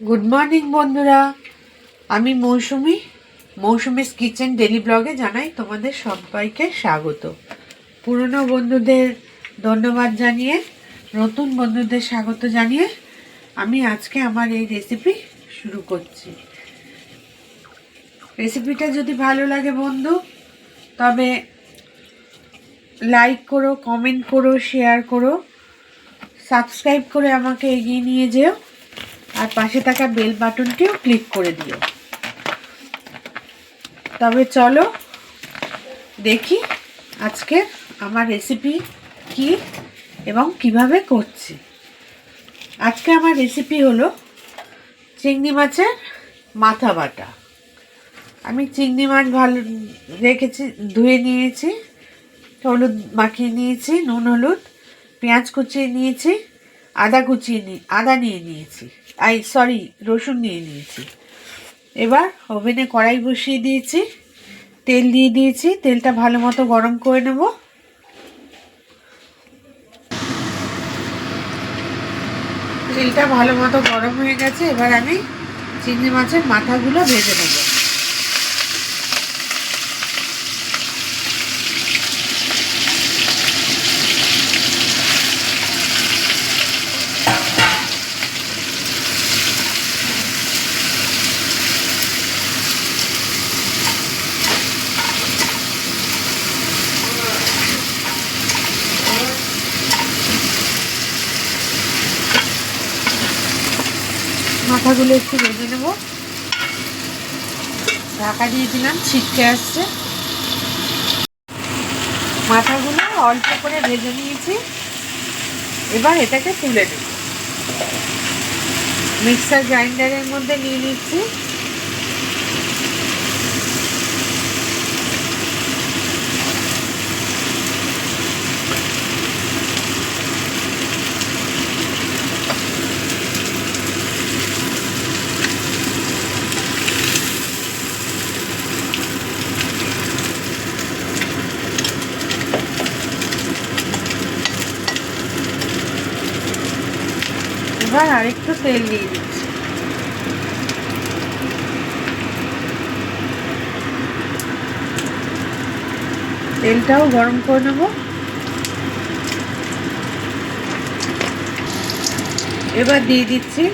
Good morning বন্ধুরা। আমি মৌসুমি। Mousumi's kitchen daily ব্লগে জানাই তোমাদের সবাইকে স্বাগত। পুরনো বন্ধুদের ধন্যবাদ জানিয়ে, নতুন বন্ধুদের স্বাগত জানিয়ে আমি আজকে আমার এই রেসিপি শুরু করছি। রেসিপিটা যদি ভালো লাগে বন্ধু, তবে লাইক করো কমেন্ট করো শেয়ার করো সাবস্ক্রাইব করে আমাকে এগিয়ে নিয়ে যেও। আর পাশে থাকা বেল বাটনটিও ক্লিক করে দিও। তবে চলো দেখি আজকে আমার রেসিপি কি এবং কীভাবে করছি। আজকে আমার রেসিপি হলো চিংড়ি মাছের মাথা বাটা। আমি চিংড়ি মাছ ভালো রেখেছি, ধুয়ে নিয়েছি, হলুদ মাখিয়ে নিয়েছি, নুন, হলুদ, পেঁয়াজ কুচিয়ে নিয়েছি, আদা কুচিয়ে নিয়ে আদা নিয়ে নিয়েছি। আই সরি রসুন নিয়ে নিয়েছি। এবার ওভেনে কড়াই বসিয়ে দিয়েছি, তেল দিয়ে দিয়েছি, তেলটা ভালো মতো গরম করে নেব। তেলটা ভালো মতো গরম হয়ে গেছে, এবার আমি চিংড়ি মাছের মাথাগুলো ভেজে নেব। মাথাগুলো একটু ভেজে নেব। ঢাকা দিয়ে দিলাম, ছিটকে আসছে। মাথাগুলো অল্প করে ভেজে নিয়েছি। এবার এটাকে তুলে নেব। মিক্সার গ্রাইন্ডারের মধ্যে নিয়ে নিচ্ছি। এবার আরেকটু তেল দিয়ে দিচ্ছি। তেলটাও গরম করে নেব। এবার দিয়ে দিচ্ছি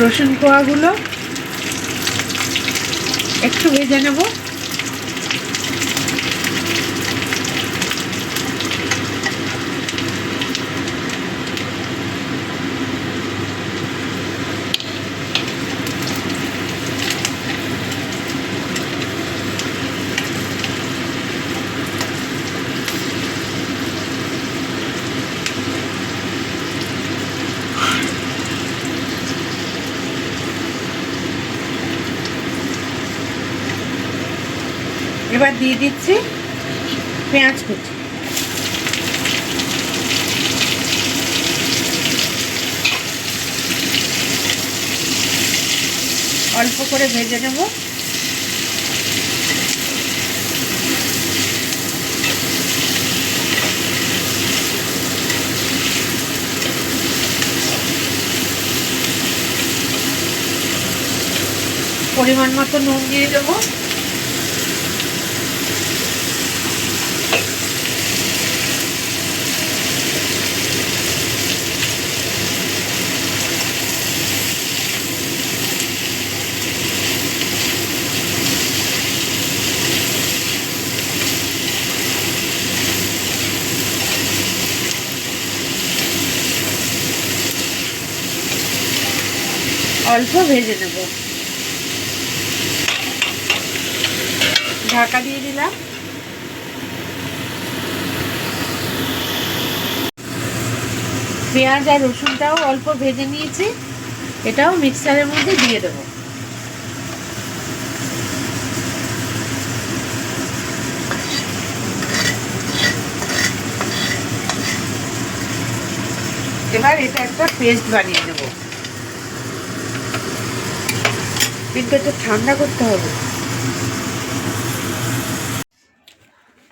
রসুন কোয়াগুলো। একটু ভেজে নেব। এবার দিয়ে দিচ্ছি পেঁয়াজ কুচি। অল্প করে ভেজে নেব। পরিমাণ মতো নুন দিয়ে দেবো। অল্প ভেজে নেব। ঢাকা দিয়ে দিলাম। পেঁয়াজ আর রসুনটাও অল্প ভেজে নিয়েছি। এটাও মিক্সারের মধ্যে দিয়ে দেবো। এবার এটা একটা পেস্ট বানিয়ে নেব। এটা ঠান্ডা করতে হবে।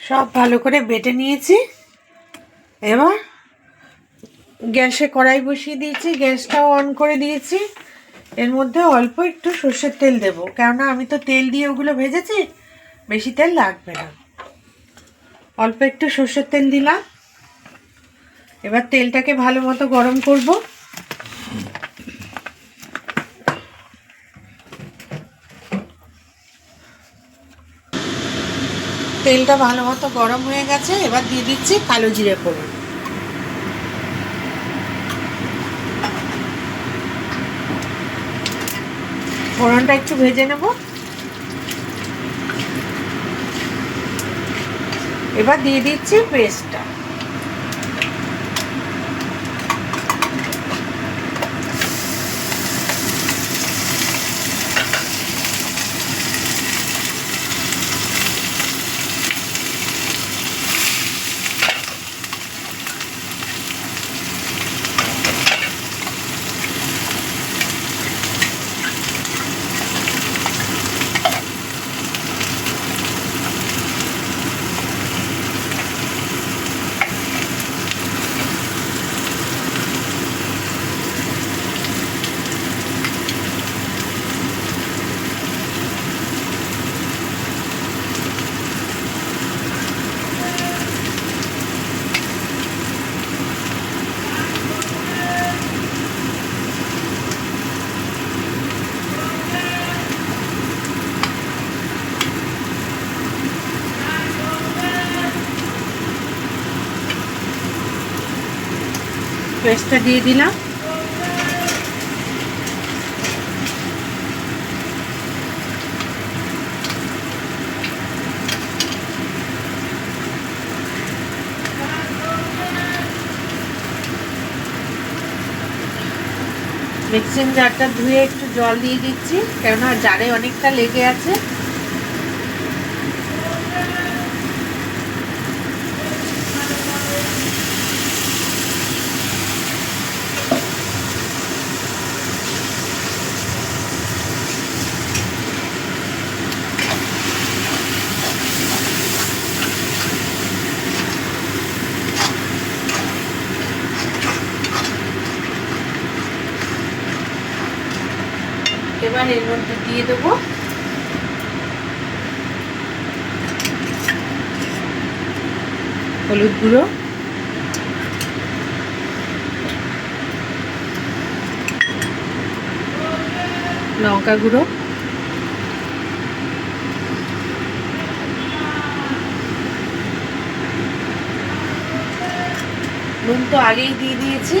সব ভালো করে বেটে নিয়েছি। এবার গ্যাসে কড়াই বসিয়ে দিয়েছি, গ্যাসটাও অন করে দিয়েছি। এর মধ্যে অল্প একটু সর্ষের তেল দেবো, কেননা আমি তো তেল দিয়ে ওগুলো ভেজেছি, বেশি তেল লাগবে না। অল্প একটু সর্ষের তেল দিলাম। এবার তেলটাকে ভালো মতো গরম করব। তেলটা ভালো মতো গরম হয়ে গেছে, এবার দিয়ে দিচ্ছি কালো জিরে ফোড়ন। ফোড়নটা একটু ভেজে নেব। এবার দিয়ে দিচ্ছি পেস্টটা। পেস্টটা দিয়ে দিলাম। মিক্সিং জারটা ধুয়ে একটু জল দিয়ে দিচ্ছি, কেননা জারে অনেকটা লেগে আছে। এবার এর মধ্যে দিয়ে দেবো। হলুদ গুঁড়ো। লঙ্কা গুঁড়ো। নুন তো আগেই দিয়ে দিয়েছি।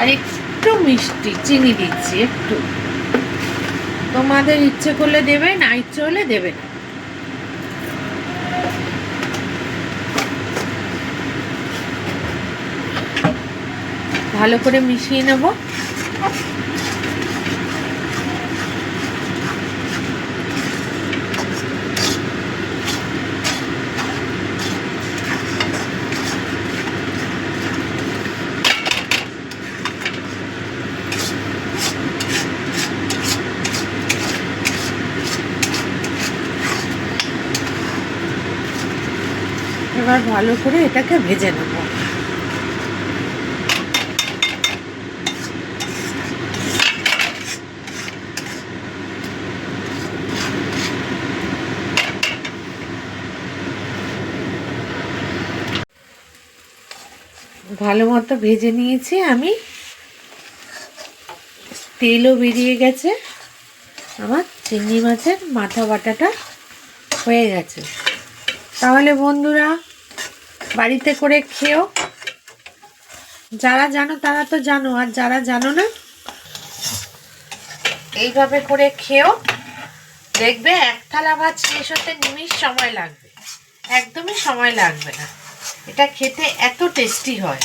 আর একটু মিষ্টি, চিনি দিচ্ছি একটু। তোমাদের ইচ্ছে করলে দেবে না ইচ্ছে হলে দেবে না। ভালো করে মিশিয়ে নেব। এবার ভালো করে এটাকে ভেজে নেব। ভালো মতো ভেজে নিয়েছি আমি। তেলও বেরিয়ে গেছে। আমার চিংড়ি মাছের মাথা বাটাটা হয়ে গেছে। তাহলে বন্ধুরা বাড়িতে করে খেও। যারা জানো তারা তো জানো, আর যারা জানো না, এইভাবে করে খেও। দেখবে এক থালা ভাত শেষ হতে নিমিষ সময় লাগবে। একদমই সময় লাগবে না। এটা খেতে এত টেস্টি হয়।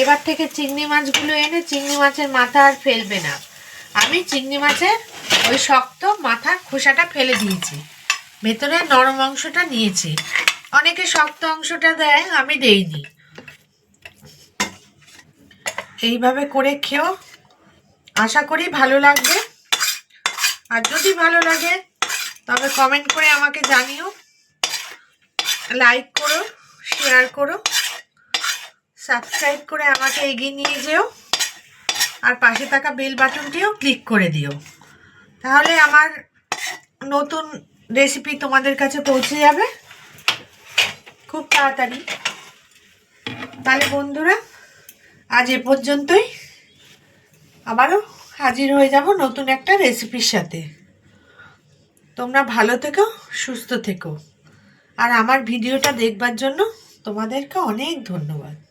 এবার থেকে চিংড়ি মাছগুলো এনে চিংড়ি মাছের মাথা আর ফেলবে না। আমি চিংড়ি মাছের ওই শক্ত মাথার খোসাটা ফেলে দিয়েছি। ভেতরে নরম অংশটা নিয়েছি। অনেকে শক্ত অংশটা দেয়, আমি দেইনি। এইভাবে করে খেও। আশা করি ভালো লাগবে। আর যদি ভালো লাগে, তবে কমেন্ট করে আমাকে জানিও। লাইক করো শেয়ার করো সাবস্ক্রাইব করে আমাকে এগিয়ে নিয়ে যেও। আর পাশে থাকা বেল বাটনটিও ক্লিক করে দিও। তাহলে আমার নতুন রেসিপি তোমাদের কাছে পৌঁছে যাবে। খুব তাড়াতাড়ি। তাহলে বন্ধুরা, আজ এ পর্যন্তই। আবারও হাজির হয়ে যাব নতুন একটা রেসিপির সাথে। তোমরা ভালো থেকো, সুস্থ থেকো। আর আমার ভিডিওটা দেখবার জন্য তোমাদেরকে অনেক ধন্যবাদ।